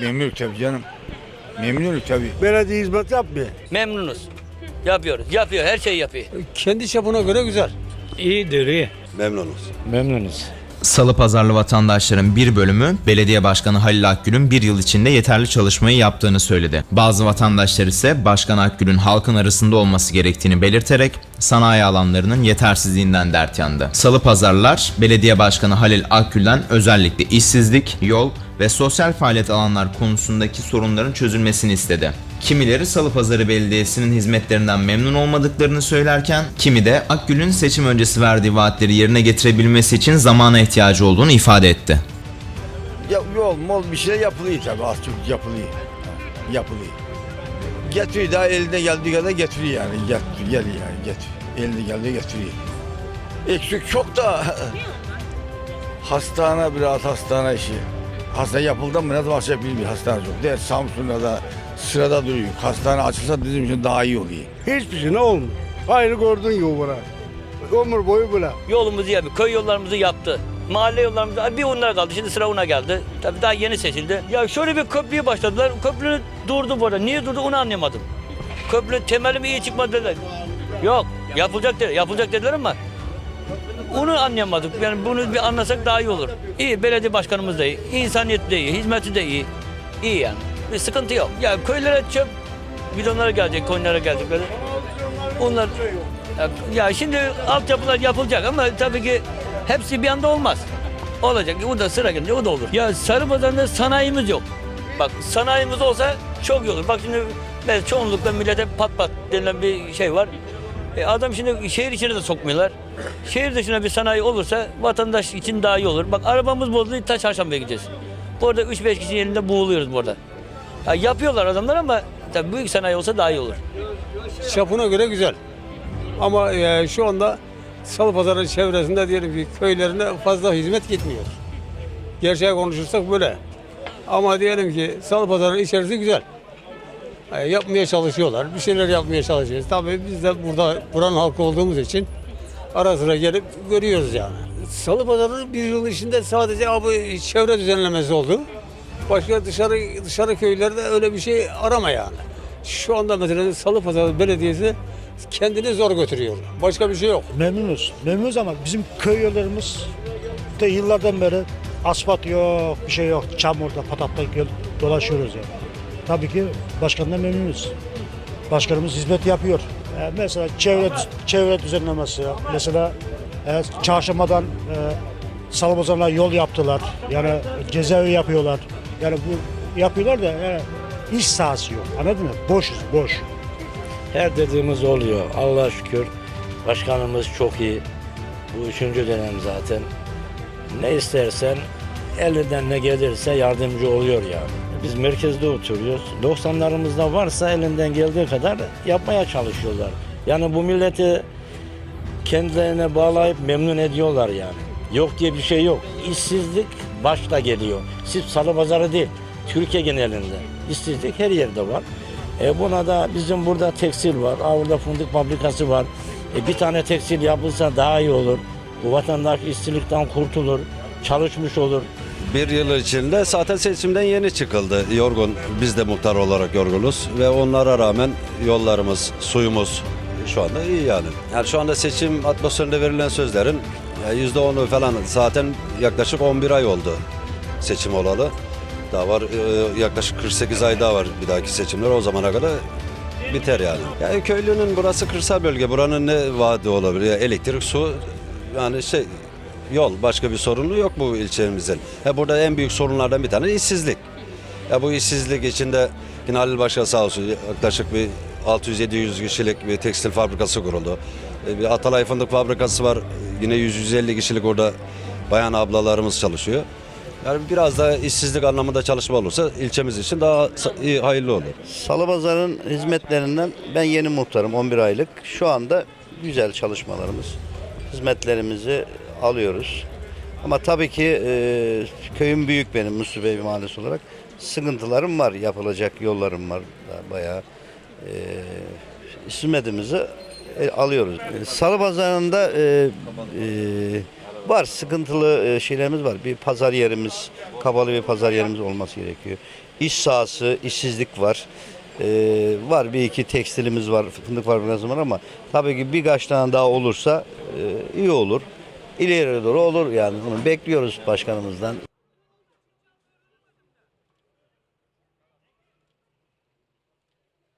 Memnunum tabii canım. Memnunum tabii. Belediye hizmet yapmıyor. Memnunuz. Yapıyoruz. Yapıyor. Her şeyi yapıyor. Kendi çapına göre güzel. İyidir iyi. Memnunuz. Memnunuz. Salı pazarlı vatandaşların bir bölümü belediye başkanı Halil Akgül'ün bir yıl içinde yeterli çalışmayı yaptığını söyledi. Bazı vatandaşlar ise Başkan Akgül'ün halkın arasında olması gerektiğini belirterek sanayi alanlarının yetersizliğinden dert yandı. Salı pazarlar belediye başkanı Halil Akgül'den özellikle işsizlik, yol ve sosyal faaliyet alanlar konusundaki sorunların çözülmesini istedi. Kimileri Salıpazarı Belediyesi'nin hizmetlerinden memnun olmadıklarını söylerken, kimi de Akgül'ün seçim öncesi verdiği vaatleri yerine getirebilmesi için zamana ihtiyacı olduğunu ifade etti. Ya, yol mol bir şey yapılıyor tabii az çok yapılıyor. Yapılıyor. Getiriyor daha eline geldiği kadar getiriyor yani. Getiriyor, geliyor yani getiriyor. Eline geldiği getiriyor. Eksik çok da hastane biraz hastane işi. Hastane yapıldı mı ne zaman şey bilmiyor hastane çok. Der Samsun'da da sırada duruyor. Hastane açılsa bizim için daha iyi oluyor. Hiçbir şey ne olmuyor. Aynı gördüğün gibi bura. Ömür boyu böyle. Yolumuzu yapıyor. Köy yollarımızı yaptı. Mahalle yollarımızı bir onlar kaldı. Şimdi sıra ona geldi. Tabii daha yeni seçildi. Ya şöyle bir köprüye başladılar. Köprü durdu burada. Niye durdu onu anlayamadım. Köprünün temeli mi iyi çıkmadı dediler. Yok. Yapılacak dediler. Yapılacak dediler ama onu anlayamadık. Yani bunu bir anlasak daha iyi olur. İyi. Belediye başkanımız da iyi. İnsaniyet de iyi. Hizmeti de iyi. İyi yani. Bir sıkıntı yok. Ya köylere çöp bidonlara gelecek, koyunlara gelecek. Böyle. Onlar ya, şimdi altyapılar yapılacak ama tabii ki hepsi bir anda olmaz. Olacak. O da sıra gelince o da olur. Ya Sarıpazarı'nda sanayimiz yok. Bak sanayimiz olsa çok iyi olur. Bak şimdi ben çoğunlukla millete pat pat denilen bir şey var. E adam şimdi şehir içine de sokmuyorlar. Şehir dışına bir sanayi olursa vatandaş için daha iyi olur. Bak arabamız bozuldu ta çarşambaya gideceğiz. Orada 3-5 kişinin elinde boğuluyoruz burada. Ya yapıyorlar adamlar ama tabii büyük sanayi olsa daha iyi olur. Çapına göre güzel. Ama e, şu anda Salıpazarı çevresinde diyelim ki köylerine fazla hizmet gitmiyor. Gerçeği konuşursak böyle. Ama diyelim ki Salıpazarı'nın içerisi güzel. E, yapmaya çalışıyorlar. Bir şeyler yapmaya çalışıyoruz. Tabii biz de burada buranın halkı olduğumuz için ara sıra gelip görüyoruz yani. Salıpazarı bir yıl içinde sadece abi çevre düzenlemesi oldu. Başka dışarı dışarı köylerde öyle bir şey arama yani. Şu anda mesela Salıpazarı Belediyesi kendini zor götürüyor. Başka bir şey yok. Memnunuz. Memnunuz ama bizim köy yollarımız de yıllardan beri asfalt yok, bir şey yok. Çamurda, patatta göl- dolaşıyoruz yani. Tabii ki başkandan memnunuz. Başkanımız hizmet yapıyor. Ee, mesela çevre çevre düzenlemesi, mesela e, çarşamadan e, Salıbozan'a yol yaptılar. Yani cezaevi yapıyorlar. Yani bu yapıyorlar da yani iş sahası yok. Anladın mı? Boşuz, boş. Her dediğimiz oluyor. Allah şükür. Başkanımız çok iyi. Bu üçüncü dönem zaten. Ne istersen elinden ne gelirse yardımcı oluyor yani. Biz merkezde oturuyoruz. 90'larımızda varsa elinden geldiği kadar yapmaya çalışıyorlar. Yani bu milleti kendilerine bağlayıp memnun ediyorlar yani. Yok diye bir şey yok. İşsizlik başta geliyor. Sırf salı pazarı değil. Türkiye genelinde. İşsizlik her yerde var. E buna da bizim burada tekstil var. Avrupa fındık fabrikası var. E bir tane tekstil yapılsa daha iyi olur. Bu vatandaş işsizlikten kurtulur. Çalışmış olur. Bir yıl içinde zaten seçimden yeni çıkıldı. Yorgun, biz de muhtar olarak yorgunuz ve onlara rağmen yollarımız, suyumuz şu anda iyi yani. Yani şu anda seçim atmosferinde verilen sözlerin yüzde onu falan zaten yaklaşık 11 ay oldu seçim olalı. Daha var e, yaklaşık 48 ay daha var bir dahaki seçimler o zamana kadar biter yani. Yani köylünün burası kırsal bölge. Buranın ne vaadi olabilir? Elektrik, su yani şey yol başka bir sorunu yok bu ilçemizin. Ha, burada en büyük sorunlardan bir tane işsizlik. Ya bu işsizlik içinde yine Halil Başkan sağ olsun yaklaşık bir 600-700 kişilik bir tekstil fabrikası kuruldu. E, Bir Atalay Fındık Fabrikası var. Yine 100-150 kişilik orada bayan ablalarımız çalışıyor. Yani biraz da işsizlik anlamında çalışma olursa ilçemiz için daha iyi, hayırlı olur. Salıbazar'ın hizmetlerinden ben yeni muhtarım 11 aylık. Şu anda güzel çalışmalarımız. Hizmetlerimizi alıyoruz. Ama tabii ki e, köyüm büyük benim Bey Mahallesi olarak. Sıkıntılarım var, yapılacak yollarım var bayağı. E, hizmetimizi e, alıyoruz. E, Salı pazarında e, e, var sıkıntılı e, şeylerimiz var. Bir pazar yerimiz, kapalı bir pazar yerimiz olması gerekiyor. iş sahası, işsizlik var. Ee, var bir iki tekstilimiz var, fındık fabrikamız var ama tabii ki birkaç tane daha olursa e, iyi olur. İleriye doğru olur yani. Bunu bekliyoruz başkanımızdan.